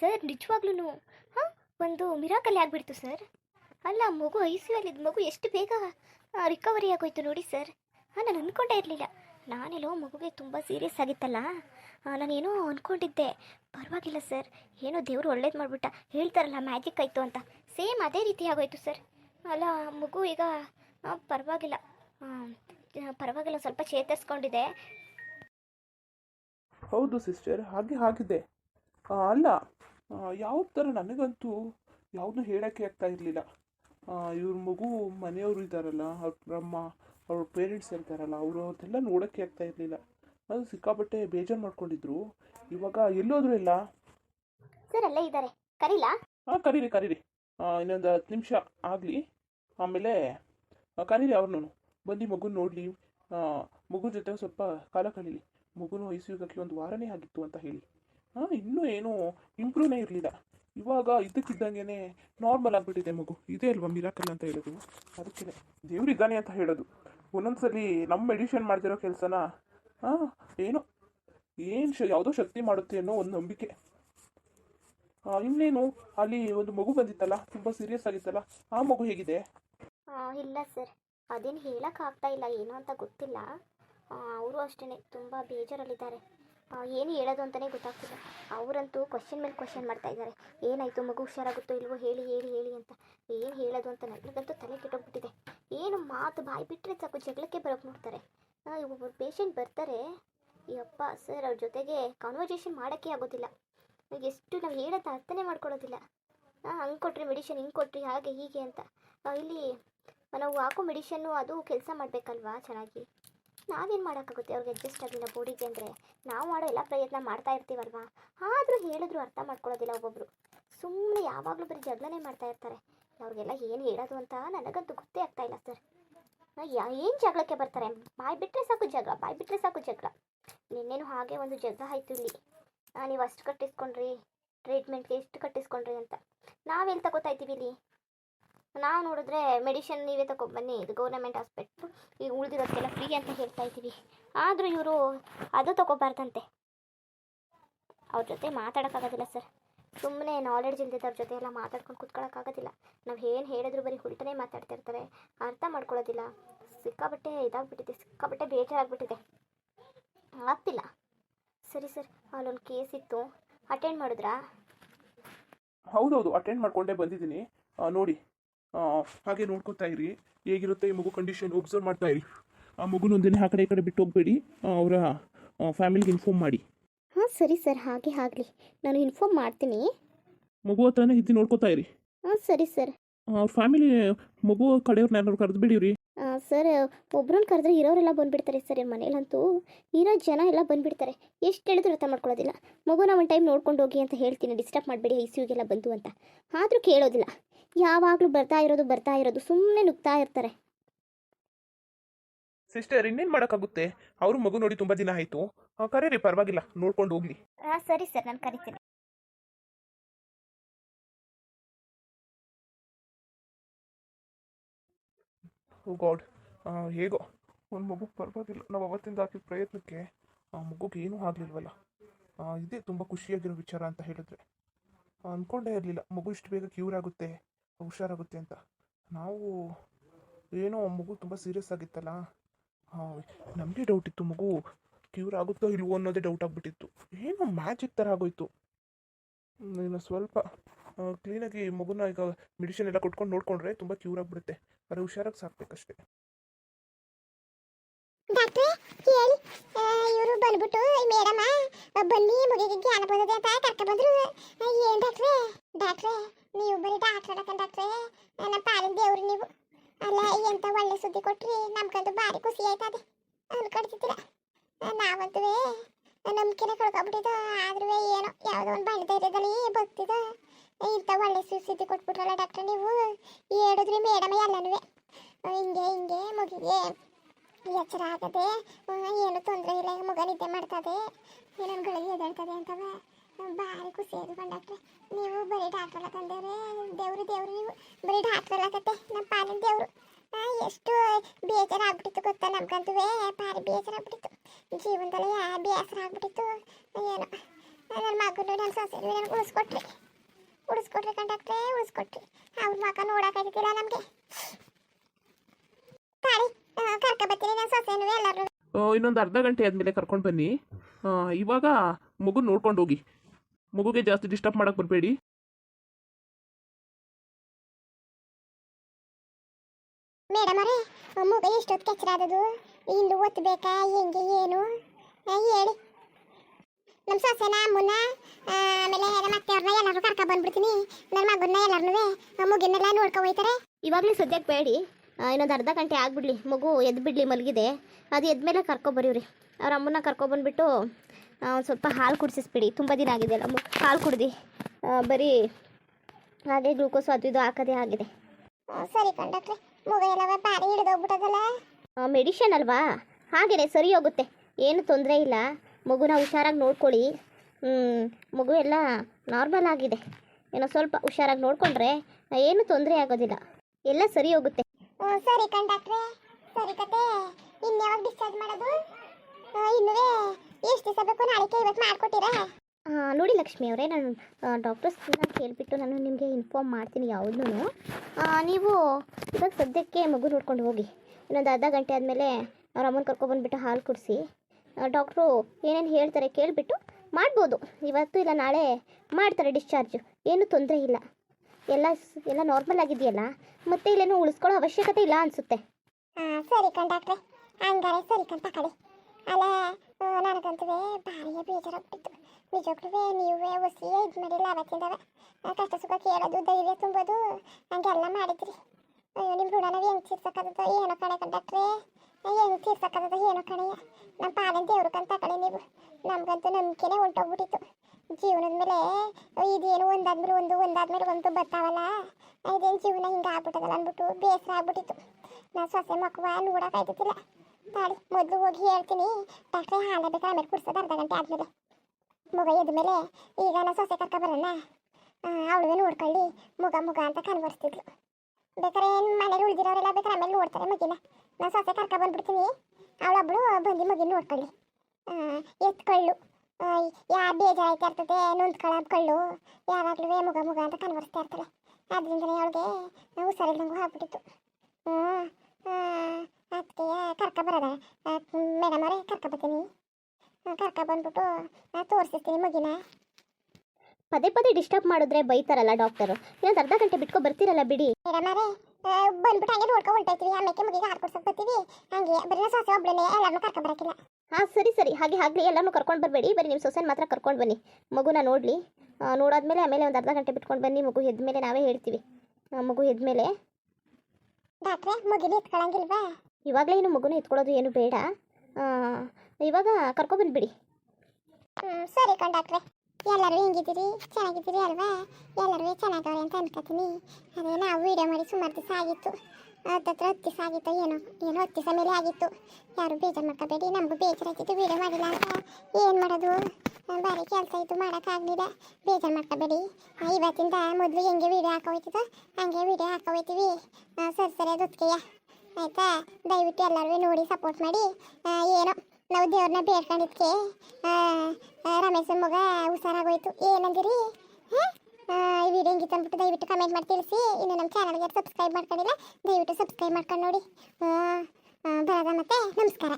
Sir ನಿಜವಾಗ್ಲೂ ಹಾಂ, ಒಂದು ಮಿರಾಕಲ್ಲಿ ಆಗಿಬಿಡ್ತು ಸರ್. ಅಲ್ಲ, ಮಗು ಐ ಸಿ ಮಗು ಎಷ್ಟು ಬೇಗ ರಿಕವರಿ ಆಗೋಯ್ತು ನೋಡಿ ಸರ್. ಹಾಂ, ನಾನು ಅಂದ್ಕೊಂಡೇ ಇರಲಿಲ್ಲ. ನಾನೆಲ್ಲೋ ಮಗುಗೆ ತುಂಬ ಸೀರಿಯಸ್ ಆಗಿತ್ತಲ್ಲ. ನಾನೇನೋ ಅಂದ್ಕೊಂಡಿದ್ದೆ ಪರವಾಗಿಲ್ಲ ಸರ್. ಏನೋ ದೇವರು ಒಳ್ಳೇದು ಮಾಡಿಬಿಟ್ಟ. ಹೇಳ್ತಾರಲ್ಲ ಮ್ಯಾಜಿಕ್ ಆಯಿತು ಅಂತ. ಸೇಮ್ ಅದೇ ರೀತಿ ಆಗೋಯ್ತು ಸರ್. ಅಲ್ಲ, ಮಗು ಈಗ ಪರವಾಗಿಲ್ಲ. ಪರವಾಗಿಲ್ಲ, ಸ್ವಲ್ಪ ಚೇತರಿಸ್ಕೊಂಡಿದೆ. ಹೌದು ಸಿಸ್ಟರ್ ಹಾಗೆ ಆಗಿದೆ ಅಲ್ಲ ಯಾವ ಥರ ನನಗಂತೂ ಯಾವುದನ್ನೂ ಹೇಳೋಕ್ಕೆ ಆಗ್ತಾ ಇರಲಿಲ್ಲ. ಇವ್ರ ಮಗು ಮನೆಯವರು ಇದ್ದಾರಲ್ಲ ಅವ್ರ ಅಮ್ಮ ಅವ್ರ ಪೇರೆಂಟ್ಸ್ ಇರ್ತಾರಲ್ಲ ಅವರು ಅದೆಲ್ಲ ನೋಡೋಕ್ಕೆ ಆಗ್ತಾ ಇರಲಿಲ್ಲ. ಅದು ಸಿಕ್ಕಾಪಟ್ಟೆ ಬೇಜಾರು ಮಾಡ್ಕೊಂಡಿದ್ರು. ಇವಾಗ ಎಲ್ಲೋದ್ರು ಇಲ್ಲ? ಸರ್ ಅಲ್ಲೇ ಇದ್ದಾರೆ. ಕರೀಲಾ? ಹಾಂ ಕರೀರಿ ಕರೀರಿ. ಇನ್ನೊಂದು ಹತ್ತು ನಿಮಿಷ ಆಗಲಿ. ಆಮೇಲೆ ಕರೀರಿ ಅವ್ರನ್ನೂ. ಬಂದು ಮಗು ನೋಡಲಿ. ಮಗು ಜೊತೆ ಸ್ವಲ್ಪ ಕಾಲ ಕಳೀಲಿ. ಮಗುನು ಐ ಸಿ ಯುಗಕ್ಕೆ ಒಂದು ವಾರನೇ ಆಗಿತ್ತು ಅಂತ ಹೇಳಿ. ಇನ್ನೂ ಏನೂ ಇಂಪ್ರೂವ್ನೇ ಇರಲಿಲ್ಲ. ಇವಾಗ ಇದ್ದಕ್ಕಿದ್ದಂಗೆ ನಾರ್ಮಲ್ ಆಗಿಬಿಟ್ಟಿದೆ ಮಗು. ಇದೇ ಅಲ್ವಾ ಮಿರಾಕಲ್ ಅಂತ ಹೇಳೋದು. ಅದಕ್ಕೆ ದೇವ್ರಿದ್ದಾನೆ ಅಂತ ಹೇಳೋದು. ಒಂದೊಂದ್ಸಲಿ ನಮ್ಮ ಮೆಡಿಷನ್ ಮಾಡ್ತಿರೋ ಕೆಲಸನ, ಹಾಂ, ಏನೋ, ಏನು ಶ, ಯಾವುದೋ ಶಕ್ತಿ ಮಾಡುತ್ತೆ ಅನ್ನೋ ಒಂದು ನಂಬಿಕೆ. ಇನ್ನೇನು? ಅಲ್ಲಿ ಒಂದು ಮಗು ಬಂದಿತ್ತಲ್ಲ, ತುಂಬ ಸೀರಿಯಸ್ ಆಗಿತ್ತಲ್ಲ, ಆ ಮಗು ಹೇಗಿದೆ? ಇಲ್ಲ ಸರ್ ಅದೇನು ಹೇಳೋಕ್ಕಾಗ್ತಾ ಇಲ್ಲ, ಏನು ಅಂತ ಗೊತ್ತಿಲ್ಲ. ಅವರು ಅಷ್ಟೇ ತುಂಬ ಬೇಜಾರಲ್ಲಿದ್ದಾರೆ. ಏನು ಹೇಳೋದು ಅಂತಲೇ ಗೊತ್ತಾಗ್ತಿಲ್ಲ. ಅವರಂತೂ ಕ್ವಶನ್ ಮೇಲೆ ಕ್ವಶನ್ ಮಾಡ್ತಾ ಇದ್ದಾರೆ. ಏನಾಯಿತು ಮಗು ಹುಷಾರಾಗುತ್ತೋ ಇಲ್ವೋ ಹೇಳಿ ಹೇಳಿ ಹೇಳಿ ಅಂತ. ಏನು ಹೇಳೋದು ಅಂತ ನನಗಂತೂ ತಲೆ ಕೆಟ್ಟೋಗ್ಬಿಟ್ಟಿದೆ. ಏನು ಮಾತು ಬಾಯಿ ಬಿಟ್ಟರೆ ಸಾಕು, ಜಗಳಕ್ಕೆ ಬರೋಕೆ ನೋಡ್ತಾರೆ. ಒಬ್ಬರು ಪೇಷಂಟ್ ಬರ್ತಾರೆ. ಯಪ್ಪ ಸರ್ ಅವ್ರ ಜೊತೆಗೆ ಕಾನ್ವರ್ಜೇಷನ್ ಮಾಡೋಕ್ಕೆ ಆಗೋದಿಲ್ಲ. ಎಷ್ಟು ನಾವು ಹೇಳೋದು ಅರ್ಥನೇ ಮಾಡ್ಕೊಳ್ಳೋದಿಲ್ಲ. ಹಂಗೆ ಕೊಟ್ರಿ ಮೆಡಿಷನ್ ಹಿಂಗೆ ಕೊಟ್ರಿ ಹಾಗೆ, ಹೀಗೆ ಅಂತ. ಇಲ್ಲಿ, ನಾವು ಹಾಕೋ ಮೆಡಿಷನ್ನು ಅದು ಕೆಲಸ ಮಾಡಬೇಕಲ್ವಾ? ಚೆನ್ನಾಗಿ. ನಾವೇನು ಮಾಡೋಕ್ಕಾಗುತ್ತೆ? ಅವ್ರಿಗೆ ಅಡ್ಜಸ್ಟ್ ಆಗಲಿಲ್ಲ ಬೋಡಿಗೆ ಅಂದರೆ ನಾವು ಮಾಡೋ ಎಲ್ಲ ಪ್ರಯತ್ನ ಮಾಡ್ತಾ ಇರ್ತೀವಲ್ವಾ? ಆದರೂ ಹೇಳಿದ್ರು ಅರ್ಥ ಮಾಡ್ಕೊಳ್ಳೋದಿಲ್ಲ ಒಬ್ಬೊಬ್ಬರು ಸುಮ್ಮನೆ ಯಾವಾಗಲೂ ಬರೀ ಜಗಳನೇ ಮಾಡ್ತಾ ಇರ್ತಾರೆ. ಅವ್ರಿಗೆಲ್ಲ ಏನು ಹೇಳೋದು ಅಂತ ನನಗಂತೂ ಗೊತ್ತೇ ಆಗ್ತಾ ಇಲ್ಲ ಸರ್. ಏನು ಜಗಳಕ್ಕೆ ಬರ್ತಾರೆ? ಬಾಯಿ ಬಿಟ್ಟರೆ ಸಾಕು ಜಗಳ, ಬಾಯಿ ಬಿಟ್ಟರೆ ಸಾಕು ಜಗಳ. ನಿನ್ನೇನು ಹಾಗೆ ಒಂದು ಜಗಳ ಆಯಿತು ಇಲ್ಲಿ. ನೀವು ಅಷ್ಟು ಕಟ್ಟಿಸ್ಕೊಂಡ್ರಿ ಟ್ರೀಟ್ಮೆಂಟ್ಗೆ ಎಷ್ಟು ಕಟ್ಟಿಸ್ಕೊಂಡ್ರಿ ಅಂತ. ನಾವೆಲ್ಲಿ ತಗೋತಾ ಇದ್ದೀವಿ ಇಲ್ಲಿ? ನಾವು ನೋಡಿದ್ರೆ ಮೆಡಿಸಿನ್ ನೀವೇ ತಗೊಬನ್ನಿ ಇದು ಗೌರ್ಮೆಂಟ್ ಹಾಸ್ಪಿಟ್ಲು ಈಗ ಉಳಿದಿರೋದಕ್ಕೆಲ್ಲ ಫ್ರೀ ಅಂತ ಹೇಳ್ತಾ ಇದ್ದೀವಿ. ಆದರೂ ಇವರು ಅದು ತಗೋಬಾರ್ದಂತೆ. ಅವ್ರ ಜೊತೆ ಮಾತಾಡೋಕ್ಕಾಗೋದಿಲ್ಲ ಸರ್. ಸುಮ್ಮನೆ ನಾಲೆಡ್ಜ್ ಇಲ್ದಿದ್ದವ್ರ ಜೊತೆ ಎಲ್ಲ ಮಾತಾಡ್ಕೊಂಡು ಕೂತ್ಕೊಳ್ಳೋಕ್ಕಾಗೋದಿಲ್ಲ ನಾವು ಏನು ಹೇಳಿದ್ರು ಬರೀ ಉಲ್ಟನೇ ಮಾತಾಡ್ತಿರ್ತಾರೆ. ಅರ್ಥ ಮಾಡ್ಕೊಳ್ಳೋದಿಲ್ಲ. ಸಿಕ್ಕಾಬಟ್ಟೆ ಇದಾಗ್ಬಿಟ್ಟಿದೆ. ಸಿಕ್ಕಾಬಟ್ಟೆ ಬೇಜಾರಾಗ್ಬಿಟ್ಟಿದೆ. ಆಗ್ತಿಲ್ಲ. ಸರಿ ಸರ್, ಅಲ್ಲೊಂದು ಕೇಸ್ ಇತ್ತು. ಅಟೆಂಡ್ ಮಾಡಿದ್ರಾ? ಹೌದೌದು ಅಟೆಂಡ್ ಮಾಡ್ಕೊಂಡೇ ಬಂದಿದ್ದೀನಿ. ನೋಡಿ. ಹಾಗೆ ನೋಡ್ಕೊತಾ ಇರಿ. ಹೇಗಿರುತ್ತೆ ಈ ಮಗು ಕಂಡೀಷನ್ ಒಬ್ಸರ್ವ್ ಮಾಡ್ತಾ ಇರಿ. ಆ ಮಗುನೊಂದಿನ ಆ ಕಡೆ ಈ ಕಡೆ ಬಿಟ್ಟು ಹೋಗಬೇಡಿ. ಅವರ ಫ್ಯಾಮಿಲಿಗೆ ಇನ್ಫಾರ್ಮ್ ಮಾಡಿ. ಹಾಂ ಸರಿ ಸರ್ ಹಾಗೆ ಆಗಲಿ. ನಾನು ಇನ್ಫಾರ್ಮ್ ಮಾಡ್ತೀನಿ. ಮಗು ಹತ್ರನೇ ಇದ್ದು ನೋಡ್ಕೊತಾ ಇರಿ. ಹಾಂ ಸರಿ ಸರ್ ಅವ್ರ ಫ್ಯಾಮಿಲಿ ಮಗು ಕಡೆಯವ್ರನ್ನ ಯಾರು ಕರೆದು ಬಿಡಿವ್ರಿ. ಸರ್ ಒಬ್ರನ್ನ ಕರೆದ್ರೆ ಇರೋರೆಲ್ಲ ಬಂದ್ಬಿಡ್ತಾರೆ ಸರ್ ಮನೇಲಂತೂ. ಇರೋ ಜನ ಎಲ್ಲ ಬಂದ್ಬಿಡ್ತಾರೆ. ಎಷ್ಟು ಹೇಳಿದ್ರು ಅರ್ಥ ಮಾಡ್ಕೊಳ್ಳೋದಿಲ್ಲ. ಮಗುನ ಒಂದು ಟೈಮ್ ನೋಡ್ಕೊಂಡು ಹೋಗಿ ಅಂತ ಹೇಳ್ತೀನಿ ಡಿಸ್ಟರ್ಬ್ ಮಾಡಬೇಡಿ ಐ ಸಿಯುಗೆಲ್ಲ ಬಂತು ಬಂದು ಅಂತ. ಆದರೂ ಕೇಳೋದಿಲ್ಲ. ಯಾವಾಗಲೂ ಬರ್ತಾ ಇರೋದು ಬರ್ತಾ ಇರೋದು ಸುಮ್ಮನೆ ನುಗ್ತಾ ಇರ್ತಾರೆ. ಸಿಸ್ಟರ್ ಇನ್ನೇನು ಮಾಡೋಕ್ಕಾಗುತ್ತೆ? ಅವರು ಮಗು ನೋಡಿ ತುಂಬ ದಿನ ಆಯಿತು. ಕರೀರಿ ಪರವಾಗಿಲ್ಲ. ನೋಡ್ಕೊಂಡು ಹೋಗ್ಲಿ. ಹಾಂ ಸರಿ ಸರ್ ನಾನು ಕರಿತೀನಿ. ಗಾಡ್ ಹೇಗೋ? ಒಂದು ಮಗು ಪರವಾಗಿಲ್ಲ ನಾವು ಅವತ್ತಿಂದ ಹಾಕಿದ ಪ್ರಯತ್ನಕ್ಕೆ ಆ, ಮಗುಗೆ ಏನೂ ಆಗಲಿಲ್ವಲ್ಲ. ಇದೇ ತುಂಬ ಖುಷಿಯಾಗಿರೋ ವಿಚಾರ ಅಂತ ಹೇಳಿದ್ರೆ. ಅಂದ್ಕೊಂಡೇ ಇರಲಿಲ್ಲ. ಮಗು ಇಷ್ಟು ಬೇಗ ಕ್ಯೂರ್ ಆಗುತ್ತೆ, ಹುಷಾರಾಗುತ್ತೆ ಅಂತ. ನಾವು ಏನೋ ಮಗು ತುಂಬ ಸೀರಿಯಸ್ ಆಗಿತ್ತಲ್ಲ. ನಮಗೆ ಡೌಟ್ ಇತ್ತು ಮಗು ಕ್ಯೂರ್ ಆಗುತ್ತೋ ಇಲ್ವೋ ಅನ್ನೋದೇ ಡೌಟ್ ಆಗಿಬಿಟ್ಟಿತ್ತು. ಏನೋ ಮ್ಯಾಜಿಕ್ ಥರ ಆಗೋಯ್ತು. ಇನ್ನು ಸ್ವಲ್ಪ ಕ್ಲೀನಾಗಿ ಮಗುನ ಈಗ ಮೆಡಿಸಿನ್ ಎಲ್ಲ ಕೊಟ್ಕೊಂಡು ನೋಡ್ಕೊಂಡ್ರೆ ತುಂಬ ಕ್ಯೂರ್ ಆಗಿಬಿಡುತ್ತೆ. ಬರೀ ಹುಷಾರಾಗಿ ಸಾಕ್ಬೇಕಷ್ಟೇ ಡಾಕ್ಟ್ರೆ ಹೇಳಿ ಇವರು ಬಂದ್ಬಿಟ್ಟು ಮೇಡಮ ಬನ್ನಿ ಮುಗಿಗೆ ಜ್ಞಾನ ಬಂದಿದೆ ಅಂತ ಕರ್ಕ ಬಂದ್ರು. ಏನ್ ಡಾಕ್ಟ್ರೆ ಡಾಕ್ಟ್ರೆ ನೀವು ಬರೀ ಡಾಕ್ಟರ್ ಡಾಕ್ಟ್ರೆ ನಮ್ಮ ಪಾಲಿನ ದೇವ್ರು ನೀವು. ಅಲ್ಲ, ಎಂತ ಒಳ್ಳೆ ಸುದ್ದಿ ಕೊಟ್ರಿ, ನಮ್ಗಂತೂ ಭಾರಿ ಖುಷಿ ಆಯ್ತದೆ ಅನ್ಕೊಡ್ತಿದ್ದೀರ ನಾವಂತೂ ನಂಬಿಕೆನೆ ಕಳ್ಕೊಬಿಟ್ಟಿದ್ದು. ಆದ್ರೂ ಏನೋ, ಯಾವುದೋ ಒಂದು ಬಣ್ಣ ಧೈರ್ಯದಲ್ಲಿ ಬರ್ತಿದ್ದು ಇಂಥ ಒಳ್ಳೆ ಸುಸ್ಥಿತಿ ಕೊಟ್ಬಿಟ್ರಲ್ಲ ಡಾಕ್ಟ್ರೆ ನೀವು? ಹೇಳಿದ್ರಿ ಮೇಡಮ್ ಎಲ್ಲನೂ ಹಿಂಗೆ ಹಿಂಗೆ, ಮುಗಿಗೆ. ಎಚ್ಚರ ಆಗದೆ ಏನು ತೊಂದರೆ ಇಲ್ಲ ಮಗ ನಿದ್ದೆ ಮಾಡ್ತದೆ. ಏನೊಂದು ಗಳಿಗೆ ಎದ್ದೇಳ್ತದೆ ಅಂತವ? ಭಾರಿ ಖುಷಿ ಆಯ್ತು ನೀವು ಬರೀ ಡಾಕ್ಟ್ರಲ್ಲ ತಂದೇವ್ರೆ ದೇವ್ರು ದೇವ್ರು ನೀವು. ಬರೀ ಡಾಕ್ಟ್ರಲ್ಲ ಕತೆ. ನಮ್ಮ ಪಾಲಿನ ದೇವ್ರು. ಎಷ್ಟು ಬೇಜಾರು ಆಗ್ಬಿಟ್ಟಿತ್ತು ಗೊತ್ತಾ ನಮ್ಗಂತೂ ಭಾರಿ ಬೇಜಾರು ಆಗ್ಬಿಟ್ಟಿತ್ತು. ಜೀವನದಲ್ಲಿ ಬೇಸರ ಆಗ್ಬಿಟ್ಟಿತ್ತು? ಏನೋ. ನನ್ನ ಮಗನು ನನ್ನ ಸೊಸೆ ನನಗೆ ಉಳಿಸ್ಕೊಟ್ರಿ. ಉಳಿಸ್ಕೊಟ್ರಿ ಕಂಡಕ್ಟ್ರೆ ಉಳಿಸ್ಕೊಟ್ರಿ ಅವ್ರ ಮಕ ನೋಡೋಕ್ಕಾಗಿದ್ದಿಲ್ಲ ನಮಗೆ. ತಾಳಿ ಕರ್ಕ ಬರ್ತೀನಿ ನಾನು ಸೊಸೆನು ಎಲ್ಲರೂ ಇನ್ನೊಂದು ಅರ್ಧ ಗಂಟೆ ಆದಮೇಲೆ ಕರ್ಕೊಂಡು ಬನ್ನಿ. ಇವಾಗ ಮಗು ನೋಡ್ಕೊಂಡು ಹೋಗಿ. ಮಗುಗೆ ಜಾಸ್ತಿ ಡಿಸ್ಟರ್ಬ್ ಮಾಡಕ್ಕೆ ಬರಬೇಡಿ. ಮೇಡಮ್ ಅವರೇ ಮಗು ಎಷ್ಟೊತ್ತು ಕೆಚ್ಚರಾದದು? ಇಂದು ಒತ್ತಬೇಕಾ ಹೆಂಗೆ ಏನು? ಹೇಳಿ. ನಮ್ಮ ಸೊಸೆನ ಮುನ್ನ ಆಮೇಲೆ ನಮ್ಮ ಅತ್ತೆಯವ್ರನ್ನ ಎಲ್ಲರೂ ಕರ್ಕ ಬಂದ್ಬಿಡ್ತೀನಿ. ನನ್ನ ಮಗನ್ನ ಎಲ್ಲರನ್ನೂ ಮುಗಿನೆಲ್ಲ ನೋಡ್ಕೊ ಹೋಯ್ತಾರೆ. ಇವಾಗಲೇ ಸದ್ಯಕ್ಕೆ ಬೇಡಿ. ಇನ್ನೊಂದು ಅರ್ಧ ಗಂಟೆ ಆಗ್ಬಿಡ್ಲಿ. ಮಗು ಎದ್ದು ಬಿಡಲಿ ಮಲಗಿದೆ. ಅದು ಎದ್ಮೇಲೆ ಕರ್ಕೊಬರೀವ್ರಿ ಅವ್ರ ಅಮ್ಮನ ಕರ್ಕೊಬಂದ್ಬಿಟ್ಟು ಒಂದು ಸ್ವಲ್ಪ ಹಾಲು ಕುಡಿಸಿಸ್ಬಿಡಿ. ತುಂಬ ದಿನ ಆಗಿದೆ ಅಲ್ಲ ಹಾಲು ಕುಡ್ದು. ಬರೀ ಹಾಗೆ ಗ್ಲೂಕೋಸ್ ಅದು ಇದು ಹಾಕೋದೇ ಆಗಿದೆ. ಸರಿ ಕಂಡಕ್ಟ್ರೆ. ಮಗ ಎಲ್ಲ ಬಾರಿ ಹಿಡಿದೋಗ್ಬಿಟ್ಟದಲ್ಲ. ಮೆಡಿಷನ್ ಅಲ್ವಾ? ಹಾಗೇನೆ ಸರಿ ಹೋಗುತ್ತೆ. ಏನು ತೊಂದರೆ ಇಲ್ಲ. ಮಗುನ ಹುಷಾರಾಗಿ ನೋಡ್ಕೊಳ್ಳಿ. ಮಗು ಎಲ್ಲ ನಾರ್ಮಲ್ ಆಗಿದೆ. ಏನೋ ಸ್ವಲ್ಪ ಹುಷಾರಾಗಿ ನೋಡಿಕೊಂಡ್ರೆ ಏನು ತೊಂದರೆ ಆಗೋದಿಲ್ಲ. ಎಲ್ಲ ಸರಿ ಹೋಗುತ್ತೆ. ಸರಿ ಕಂಡಾಕ್ಟ್ರೆ ಸರಿ ಕತೆ. ಇನ್ಯಾವಾಗ ಡಿಸ್ಚಾರ್ಜ್ ಮಾಡೋದು? ಇನ್ನುವೇ ಎಷ್ಟು ದಿವಸ ಬೇಕು? ನಾಳೆಗೆ ಇವತ್ತು ಮಾಡಿಕೊಟ್ಟಿರಾ? ನೋಡಿ ಲಕ್ಷ್ಮಿ ಅವರೇ ನಾನು ಡಾಕ್ಟರ್ಸ್ನ ಕೇಳಿಬಿಟ್ಟು ನಾನು ನಿಮಗೆ ಇನ್ಫಾರ್ಮ್ ಮಾಡ್ತೀನಿ ಯಾವುದೂ ನೀವು ಇವಾಗ ಸದ್ಯಕ್ಕೆ ಮಗು ನೋಡ್ಕೊಂಡು ಹೋಗಿ. ಇನ್ನೊಂದು ಅರ್ಧ ಗಂಟೆ ಆದಮೇಲೆ ಅವ್ರ ಅಮ್ಮನ ಕರ್ಕೊಬಂದುಬಿಟ್ಟು ಹಾಲು ಕುಡಿಸಿ. ಡಾಕ್ಟ್ರು ಏನೇನು ಹೇಳ್ತಾರೆ ಕೇಳಿಬಿಟ್ಟು ಮಾಡ್ಬೋದು. ಇವತ್ತು ಇಲ್ಲ, ನಾಳೆ ಮಾಡ್ತಾರೆ ಡಿಸ್ಚಾರ್ಜು ಏನು ತೊಂದರೆ ಇಲ್ಲ. ಎಲ್ಲ ಎಲ್ಲ ನಾರ್ಮಲ್ ಆಗಿದೆಯಲ್ಲ? ಮತ್ತೆ ಇಲ್ಲೇನು ಉಳಿಸ್ಕೊಳ್ಳೋ ಅವಶ್ಯಕತೆ ಇಲ್ಲ ಅನಿಸುತ್ತೆ. ಹಾಂ, ಸರಿ ಕಂಡಕ್ಟ್ರೆ ಹಂಗಾರೆ ಸರಿ ಕಂತ ಕಡೆ ಅಲ್ಲ ನನಗಂತೂ ಭಾರಿ ಬೇಜಾರಾಗ್ಬಿಟ್ಟಿತ್ತು ನಿಜಕ್ಕೂ ನೀವೇ ಹೊಸಿ ಇದು ಮಾಡಿಲ್ಲ ಅವತ್ತಿಂದವ ಕಷ್ಟ ಸುಖ ಕೇಳೋದು, ಧೈರ್ಯ ತುಂಬೋದು. ಹಂಗೆಲ್ಲ ಮಾಡಿದ್ರಿ. ನಿಮ್ಮ ಋಣ ನಾವು ಹೆಂಗೆ ಏನೋ ಕಣೆ ಕಂಡಕ್ಟ್ರೆ ಹೆಂಗೆ ತೀರ್ಸಕ್ಕದ ಏನು ಕಣಯ್ಯ ನಮ್ಮ ಪಾಲನ್ ದೇವ್ರು ಕಂತ ನೀವು. ನಮ್ಗಂತೂ ನಂಬಿಕೆನೆ ಹೊಂಟೋಗ್ಬಿಟ್ಟಿತ್ತು ಜೀವನದ ಮೇಲೆ ಇದೇನು ಒಂದಾದ್ಮೇಲೆ ಒಂದು ಒಂದಾದ್ಮೇಲೆ ಒಂದು ಬರ್ತಾವಲ್ಲ? ಇದೇನು ಜೀವನ ಹಿಂಗೆ ಆಗ್ಬಿಟ್ಟದಲ್ಲ ಅಂದ್ಬಿಟ್ಟು ಬೇಸರ ಆಗ್ಬಿಟ್ಟಿತ್ತು. ನಾ ಸೊಸೆ ಮಕ್ಕವ ನೋಡೋಕ್ಕಾಯ್ತಿಲ್ಲ ತಾಳಿ, ಮೊದಲು ಹೋಗಿ ಹೇಳ್ತೀನಿ. ಡಾಕ್ಟ್ರೆ ಹಾಲು ಬೇಕಾದ್ರೆ ಆಮೇಲೆ ಕುಡ್ಸೋದು ಅರ್ಧ ಗಂಟೆ ಆದಮೇಲೆ. ಮಗ ಎದ್ದ ಮೇಲೆ, ಈಗ ನಾನು ಸೊಸೆ ಕರ್ಕ ಬರೋಣ ಅವಳಿಗೆ ನೋಡ್ಕೊಳ್ಳಿ. ಮುಗ ಮುಗ ಅಂತ ಕನ್ವರ್ಸ್ತಿದ್ಲು ಬೇಕಾದ್ರೆ ಮನೇಲಿ ಉಳಿದಿರೋರೆಲ್ಲ ಬೇಕಾದ್ರೆ ಆಮೇಲೆ ನೋಡ್ತಾರೆ ಮಗಿನ. ನಾನು ಸೊಸೆ ಕರ್ಕ ಬಂದ್ಬಿಡ್ತೀನಿ. ಅವಳೊಬ್ಳು ಬಂದು ಮಗಿನ ನೋಡ್ಕೊಳ್ಳಿ. ಎತ್ ಎತ್ಕೊಳ್ಳು. ಯಾರು ಬೇಜಾರಾಯ್ತಾ ಇರ್ತದೆ ನೊಂದ್ಕೊಳ್ಳೋ ಕಳ್ಳು. ಯಾವಾಗಲೂ ಮುಗ ಮುಗ ಅಂತ ಕನ್ವರ್ಸ್ತಾ ಇರ್ತಾಳೆ. ಅದರಿಂದನೇ ಅವಳಿಗೆ ಹುಷಾರಿಲ್ದಂಗೂ ಆಗ್ಬಿಟ್ಟಿತ್ತು. ಹ್ಞೂ ಅದಕ್ಕೆ ಕರ್ಕ ಬರೋದ ಮೇಡಮ್ ಅವರೇ ಕರ್ಕ ಬರ್ತೀನಿ. ಕರ್ಕ ಬಂದ್ಬಿಟ್ಟು ತೋರಿಸ್ತೀನಿ ಮಗಿನ. ಪದೇ ಪದೇ ಡಿಸ್ಟರ್ಬ್ ಮಾಡಿದ್ರೆ ಬೈತಾರಲ್ಲ ಡಾಕ್ಟರು ಇನ್ನೊಂದು ಅರ್ಧ ಗಂಟೆ ಬಿಟ್ಕೊ ಬರ್ತೀರಲ್ಲ ಬಿಡಿ. ಮೇಡಮ್ ಅವರೇ ಬಂದ್ಬಿಟ್ಟು ಹಂಗೆ ನೋಡ್ಕೊ ಹೊಂಟೈತೀವಿ ಆಮೇಲೆ ಮುಗಿಗೆ ಹಾಲು ಕೊಡ್ಸಕ್ ಬರ್ತೀವಿ ಹಂಗೆ ಬರೀ ನಾ ಸೊಸೆ ಎಲ್ಲರನ್ನೂ ಕರ್ಕ ಬರಕಿಲ್ಲ. ಹಾಂ ಸರಿ ಸರಿ. ಹಾಗೆ ಆಗಲಿ ಎಲ್ಲನೂ ಕರ್ಕೊಂಡು ಬರಬೇಡಿ. ಬರೀ ನಿಮ್ಮ ಸೊಸೆನ ಮಾತ್ರ ಕರ್ಕೊಂಡು ಬನ್ನಿ. ಮಗುನ ನೋಡಲಿ. ನೋಡಾದ್ಮೇಲೆ ಆಮೇಲೆ ಒಂದು ಅರ್ಧ ಗಂಟೆ ಬಿಟ್ಕೊಂಡು ಬನ್ನಿ. ಮಗು ಎದ್ಮೇಲೆ ನಾವೇ ಹೇಳ್ತೀವಿ. ಮಗು ಎದ್ಮೇಲೆ ಡಾಕ್ಟ್ರೆ ಮುಗಿನ ಎತ್ಕೊಳಂಗಿಲ್ವಾ? ಇವಾಗಲೇ ಏನು ಮಗುನ ಎತ್ಕೊಳ್ಳೋದು ಏನು ಬೇಡ. ಇವಾಗ ಕರ್ಕೊಂಡು ಹ್ಞೂ ಸರಿ ಕಂಡಕ್ಟ್ರೆ ಎಲ್ಲರೂ ಹೆಂಗಿದ್ದೀರಿ? ಚೆನ್ನಾಗಿದ್ದೀರಿ ಅಲ್ವಾ? ಎಲ್ಲರೂ ಚೆನ್ನಾಗವ್ರೆ ಅಂತ ಅನ್ಕೋತೀನಿ. ಅದೇ ನಾವು ವೀಡಿಯೋ ಮಾಡಿ ಸುಮಾರು ದಿವಸ ಆಗಿತ್ತು. ಹತ್ತತ್ರ ಹತ್ತು ದಿವಸ ಆಗಿತ್ತು ಏನೋ ಏನೋ ಹತ್ತು ದಿವಸ ಮೇಲೆ ಆಗಿತ್ತು. ಯಾರು ಬೇಜಾರು ಮಾಡ್ಕೋಬೇಡಿ, ನಮಗೂ ಬೇಜಾರಾಗಿತ್ತು ವೀಡಿಯೋ ಮಾಡಿಲ್ಲ ಅಂತ. ಏನು ಮಾಡೋದು? ಬಾರಿ ಕೆಲಸ ಇತ್ತು, ಮಾಡೋಕ್ಕಾಗಲಿಲ್ಲ. ಬೇಜಾರು ಮಾಡ್ಕೋಬೇಡಿ. ಇವತ್ತಿಂದ ಮೊದಲು ಹೆಂಗೆ ವೀಡಿಯೋ ಹಾಕೋ ಹೋಯ್ತಿದ್ದೋ ಹಂಗೆ ವೀಡಿಯೋ ಹಾಕೋಯ್ತೀವಿ. ಸರಿ ಸರಿ, ಅದು ಆಯಿತಾ? ದಯವಿಟ್ಟು ಎಲ್ಲರೂ ನೋಡಿ ಸಪೋರ್ಟ್ ಮಾಡಿ. ಏನೋ ನಾವು ದೇವ್ರನ್ನ ಬೇಡ್ಕೊಂಡಿದ್ಕೆ. ರಮೇಶನ್ ಮಗ ಹುಷಾರಾಗೋಯ್ತು. ಏನಂದಿರಿ ಹಾಂ ಈ ವಿಡಿಯೋ ಹೆಂಗಿತ್ತು ಅಂದ್ಬಿಟ್ಟು ದಯವಿಟ್ಟು ಕಮೆಂಟ್ ಮಾಡಿ ತಿಳಿಸಿ. ಇನ್ನು ನಮ್ಮ ಚಾನಲ್ಗೆ ಸಬ್ಸ್ಕ್ರೈಬ್ ಮಾಡ್ಕೊಂಡಿಲ್ಲ, ದಯವಿಟ್ಟು ಸಬ್ಸ್ಕ್ರೈಬ್ ಮಾಡ್ಕೊಂಡು ನೋಡಿ. ಬರೋದ ಮತ್ತೆ. ನಮಸ್ಕಾರ.